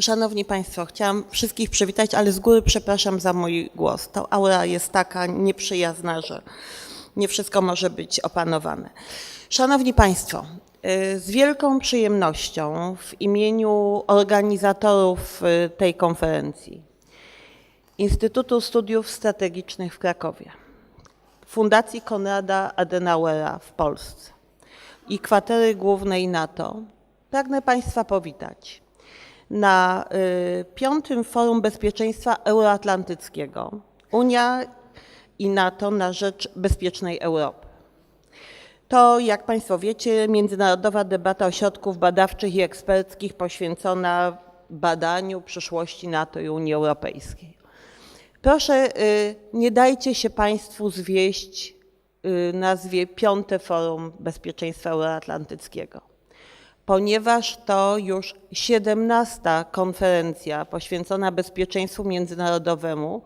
Szanowni Państwo, chciałam wszystkich przywitać, ale z góry przepraszam za mój głos. Ta aura jest taka nieprzyjazna, że nie wszystko może być opanowane. Szanowni Państwo, y, z wielką przyjemnością w imieniu organizatorów y, tej konferencji, Instytutu Studiów Strategicznych w Krakowie, Fundacji Konrada Adenauera w Polsce i Kwatery Głównej NATO pragnę Państwa powitać na y, piątym Forum Bezpieczeństwa Euroatlantyckiego Unia i NATO na rzecz bezpiecznej Europy. To, jak Państwo wiecie, międzynarodowa debata ośrodków badawczych i eksperckich poświęcona badaniu przyszłości NATO i Unii Europejskiej. Proszę, y, nie dajcie się Państwu zwieść y, nazwie Piąte Forum Bezpieczeństwa Euroatlantyckiego, ponieważ to już 17. konferencja poświęcona bezpieczeństwu międzynarodowemu,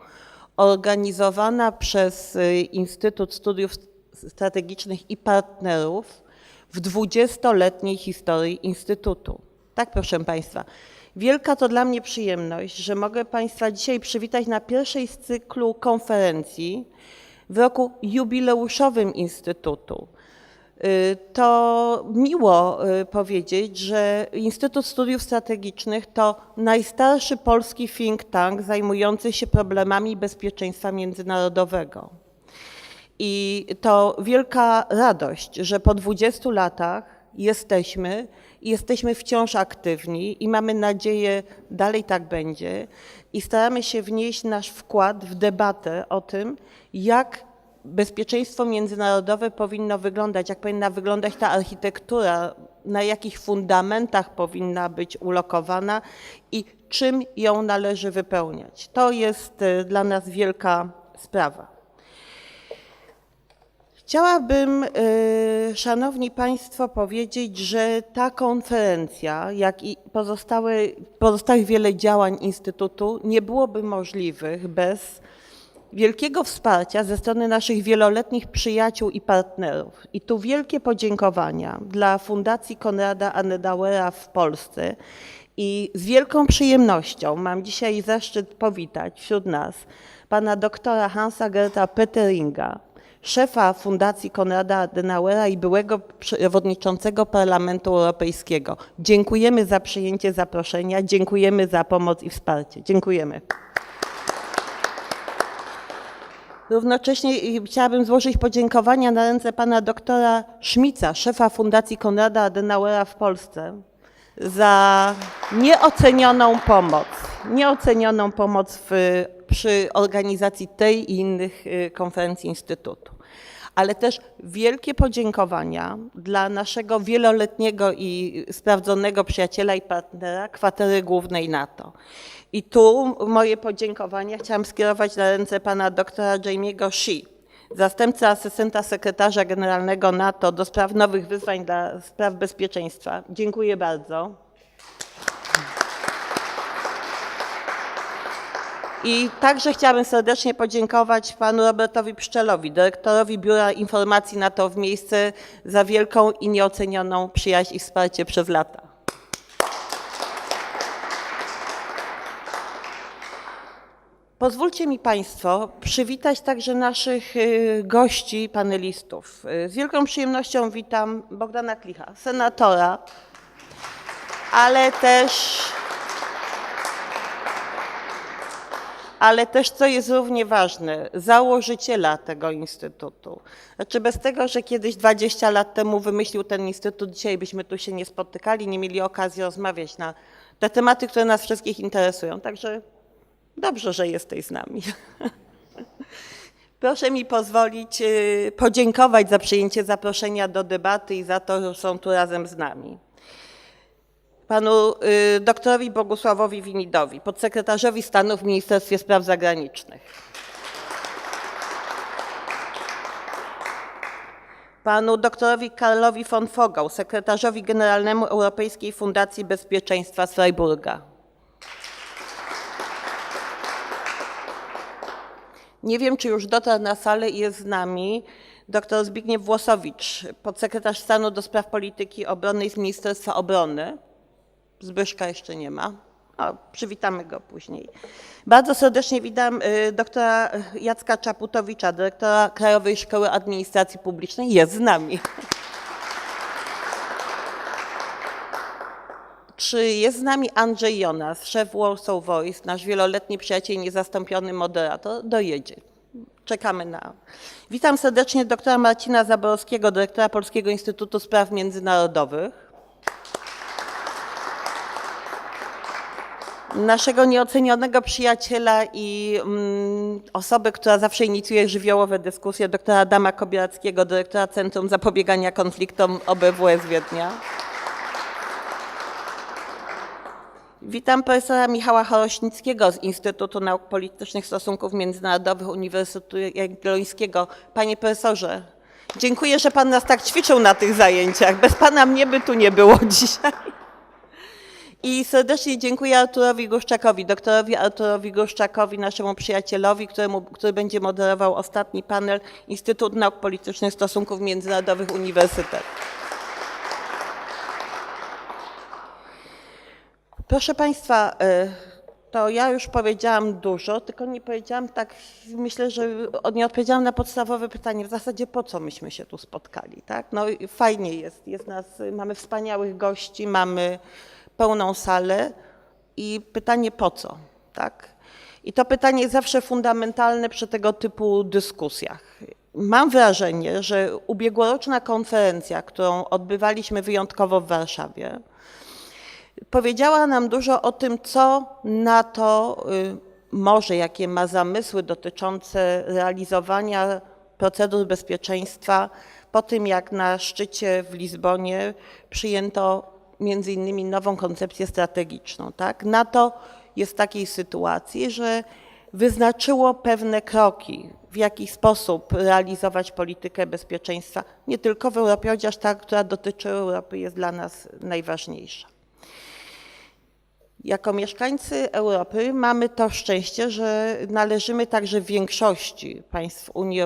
organizowana przez y, Instytut Studiów Strategicznych i Partnerów w 20-letniej historii Instytutu. Tak, proszę Państwa. Wielka to dla mnie przyjemność, że mogę Państwa dzisiaj przywitać na pierwszej z cyklu konferencji w roku jubileuszowym Instytutu. Y, To miło y, powiedzieć, że Instytut Studiów Strategicznych to najstarszy polski think tank zajmujący się problemami bezpieczeństwa międzynarodowego. I to wielka radość, że po 20 latach jesteśmy i jesteśmy wciąż aktywni i mamy nadzieję, dalej tak będzie i staramy się wnieść nasz wkład w debatę o tym, jak bezpieczeństwo międzynarodowe powinno wyglądać, jak powinna wyglądać ta architektura, na jakich fundamentach powinna być ulokowana i czym ją należy wypełniać. To jest y, dla nas wielka sprawa. Chciałabym, y, Szanowni Państwo, powiedzieć, że ta konferencja, jak i pozostałe, pozostałych wiele działań Instytutu nie byłoby możliwych bez wielkiego wsparcia ze strony naszych wieloletnich przyjaciół i partnerów. I tu wielkie podziękowania dla Fundacji Konrada Adenauera w Polsce i z wielką przyjemnością mam dzisiaj zaszczyt powitać wśród nas pana doktora Hansa Gerta Peteringa, szefa Fundacji Konrada Adenauera i byłego przewodniczącego Parlamentu Europejskiego. Dziękujemy za przyjęcie zaproszenia, dziękujemy za pomoc i wsparcie. Dziękujemy. Równocześnie chciałabym złożyć podziękowania na ręce pana doktora Szmica, szefa Fundacji Konrada Adenauera w Polsce, za nieocenioną pomoc, nieocenioną pomoc w, przy organizacji tej i innych y, konferencji Instytutu. Ale też wielkie podziękowania dla naszego wieloletniego i sprawdzonego przyjaciela i partnera, kwatery głównej NATO. I tu moje podziękowania chciałam skierować na ręce pana doktora Jamie'ego Shee, zastępcy asystenta sekretarza generalnego NATO do spraw nowych wyzwań dla spraw bezpieczeństwa. Dziękuję bardzo. I także chciałabym serdecznie podziękować panu Robertowi Pszczelowi, dyrektorowi Biura Informacji NATO w miejsce za wielką i nieocenioną przyjaźń i wsparcie przez lata. Pozwólcie mi Państwo przywitać także naszych y, gości, panelistów. Y, Z wielką przyjemnością witam Bogdana Klicha, senatora, ale też, ale też, co jest równie ważne, założyciela tego instytutu. Znaczy bez tego, że kiedyś 20 lat temu wymyślił ten instytut, dzisiaj byśmy tu się nie spotykali, nie mieli okazji rozmawiać na te tematy, które nas wszystkich interesują. Także Dobrze, że jesteś z nami. Proszę mi pozwolić y, podziękować za przyjęcie zaproszenia do debaty i za to, że są tu razem z nami. Panu y, doktorowi Bogusławowi Winidowi, podsekretarzowi stanu w Ministerstwie Spraw Zagranicznych. Panu doktorowi Karlowi von Fogel, sekretarzowi generalnemu Europejskiej Fundacji Bezpieczeństwa Freiburga. Nie wiem, czy już dotarł na salę i jest z nami dr Zbigniew Włosowicz, podsekretarz stanu do spraw polityki obronnej z Ministerstwa Obrony. Zbyszka jeszcze nie ma. O, przywitamy go później. Bardzo serdecznie witam y, doktora Jacka Czaputowicza, dyrektora Krajowej Szkoły Administracji Publicznej. Jest z nami. Czy jest z nami Andrzej Jonas, szef Warsaw Voice, nasz wieloletni przyjaciel niezastąpiony moderator? Dojedzie. Czekamy na. Witam serdecznie doktora Marcina Zaborowskiego, dyrektora Polskiego Instytutu Spraw Międzynarodowych. Naszego nieocenionego przyjaciela i mm, osobę, która zawsze inicjuje żywiołowe dyskusje, doktora Adama Kobierackiego, dyrektora Centrum Zapobiegania Konfliktom OBWS Wiednia. Witam profesora Michała Chorośnickiego z Instytutu Nauk Politycznych Stosunków Międzynarodowych Uniwersytetu Jagiellońskiego. Panie profesorze, dziękuję, że pan nas tak ćwiczył na tych zajęciach. Bez pana mnie by tu nie było dzisiaj. I serdecznie dziękuję Arturowi Gruszczakowi, doktorowi Arturowi Gruszczakowi, naszemu przyjacielowi, któremu, który będzie moderował ostatni panel Instytut Nauk Politycznych Stosunków Międzynarodowych Uniwersytet. Proszę Państwa, y, to ja już powiedziałam dużo, tylko nie powiedziałam tak, myślę, że nie odpowiedziałam na podstawowe pytanie, w zasadzie po co myśmy się tu spotkali, tak? No fajnie jest, jest nas, mamy wspaniałych gości, mamy pełną salę i pytanie po co, tak? I to pytanie jest zawsze fundamentalne przy tego typu dyskusjach. Mam wrażenie, że ubiegłoroczna konferencja, którą odbywaliśmy wyjątkowo w Warszawie, powiedziała nam dużo o tym, co NATO y, może, jakie ma zamysły dotyczące realizowania procedur bezpieczeństwa po tym, jak na szczycie w Lizbonie przyjęto między innymi nową koncepcję strategiczną. Tak? NATO jest w takiej sytuacji, że wyznaczyło pewne kroki, w jaki sposób realizować politykę bezpieczeństwa, nie tylko w Europie, chociaż ta, która dotyczy Europy, jest dla nas najważniejsza. Jako mieszkańcy Europy mamy to szczęście, że należymy także w większości państw, Unii,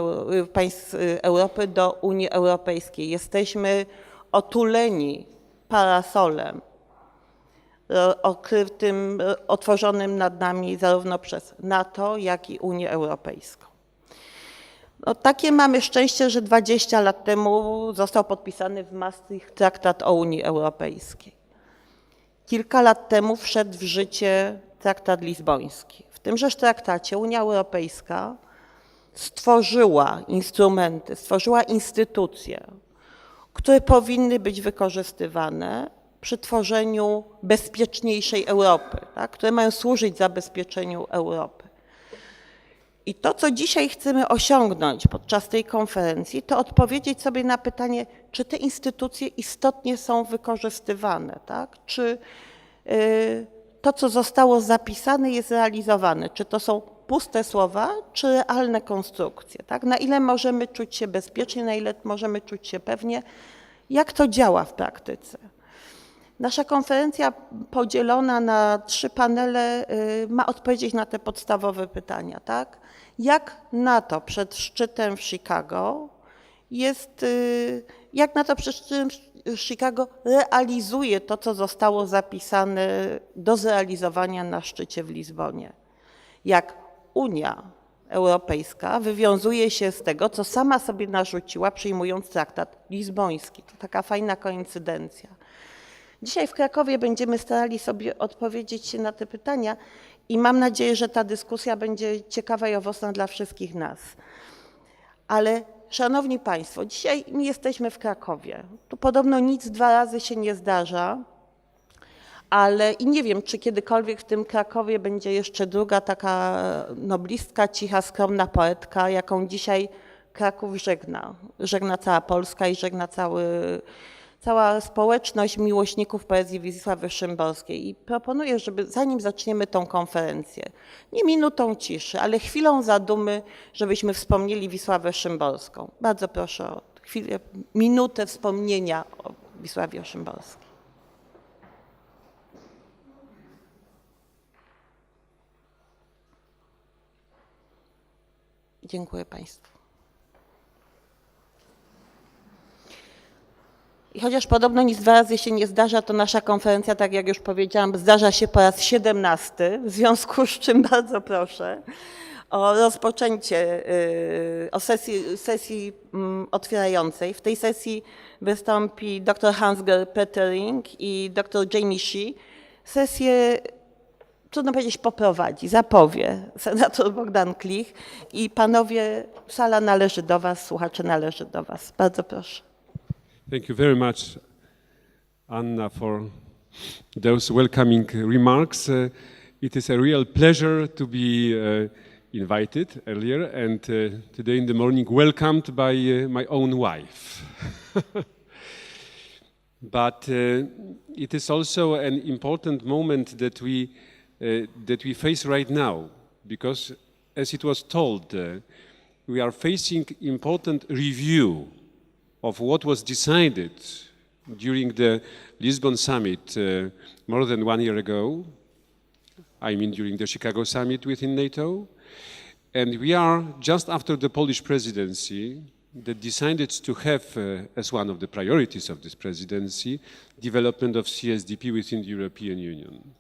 państw Europy do Unii Europejskiej. Jesteśmy otuleni parasolem okrytym, otworzonym nad nami zarówno przez NATO, jak i Unię Europejską. No, takie mamy szczęście, że 20 lat temu został podpisany w Maastricht traktat o Unii Europejskiej. Kilka lat temu wszedł w życie traktat lizboński. W tymże traktacie Unia Europejska stworzyła instrumenty, stworzyła instytucje, które powinny być wykorzystywane przy tworzeniu bezpieczniejszej Europy, tak, które mają służyć zabezpieczeniu Europy. I to, co dzisiaj chcemy osiągnąć podczas tej konferencji, to odpowiedzieć sobie na pytanie, czy te instytucje istotnie są wykorzystywane, tak? czy y, to, co zostało zapisane, jest realizowane, czy to są puste słowa, czy realne konstrukcje. Tak? Na ile możemy czuć się bezpiecznie, na ile możemy czuć się pewnie, jak to działa w praktyce. Nasza konferencja podzielona na trzy panele y, ma odpowiedzieć na te podstawowe pytania. Tak? Jak NATO przed szczytem w Chicago jest, y, jak NATO przed szczytem w Chicago realizuje to, co zostało zapisane do zrealizowania na szczycie w Lizbonie. Jak Unia Europejska wywiązuje się z tego, co sama sobie narzuciła, przyjmując traktat lizboński. To taka fajna koincydencja. Dzisiaj w Krakowie będziemy starali sobie odpowiedzieć na te pytania i mam nadzieję, że ta dyskusja będzie ciekawa i owocna dla wszystkich nas. Ale Szanowni Państwo, dzisiaj my jesteśmy w Krakowie. Tu podobno nic dwa razy się nie zdarza, ale i nie wiem, czy kiedykolwiek w tym Krakowie będzie jeszcze druga taka noblistka, cicha, skromna poetka, jaką dzisiaj Kraków żegna. Żegna cała Polska i żegna cały cała społeczność miłośników poezji Wisławy Szymborskiej. I proponuję, żeby zanim zaczniemy tą konferencję, nie minutą ciszy, ale chwilą zadumy, żebyśmy wspomnieli Wisławę Szymborską. Bardzo proszę o chwilę, minutę wspomnienia o Wisławie Szymborskiej. Dziękuję Państwu. I chociaż podobno nic dwa razy się nie zdarza, to nasza konferencja, tak jak już powiedziałam, zdarza się po raz 17, w związku z czym bardzo proszę o rozpoczęcie, y, o sesji, sesji mm, otwierającej. W tej sesji wystąpi dr Hans-Gerd Petering i dr Jamie Shee. Sesję trudno powiedzieć, poprowadzi, zapowie senator Bogdan Klich i panowie, sala należy do was, słuchacze należy do was. Bardzo proszę. Thank you very much, Anna, for those welcoming remarks. Uh, it is a real pleasure to be uh, invited earlier and uh, today in the morning welcomed by uh, my own wife. but uh, it is also an important moment that we, uh, that we face right now because, as it was told, we are facing important review of what was decided during the Lisbon summit uh, more than one year ago. I mean, during the Chicago summit within NATO. And we are just after the Polish presidency that decided to have uh, as one of the priorities of this presidency development of CSDP within the European Union.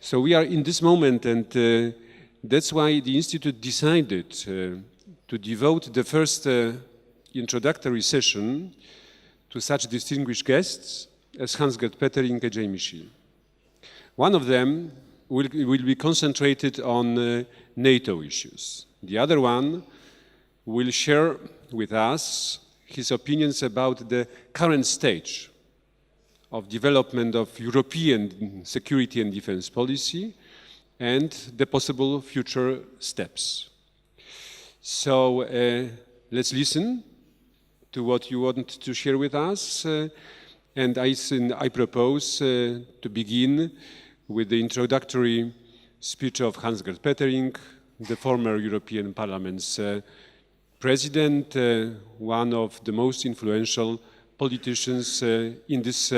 So we are in this moment, and uh, that's why the Institute decided uh, to devote the first uh, introductory session to such distinguished guests as Hans-Gerd Petering and Jamie Shee. One of them will, will be concentrated on uh, NATO issues. The other one will share with us his opinions about the current stage of development of European security and defense policy and the possible future steps. So uh, let's listen to what you want to share with us. uh, and I, I propose uh, to begin with the introductory speech of Hans-Gerd Pöttering, the former European Parliament's uh, president, one of the most influential politicians in this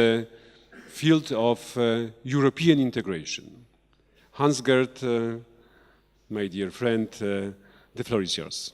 field of uh, European integration. Hans-Gerd, uh, my dear friend, uh, the floor is yours.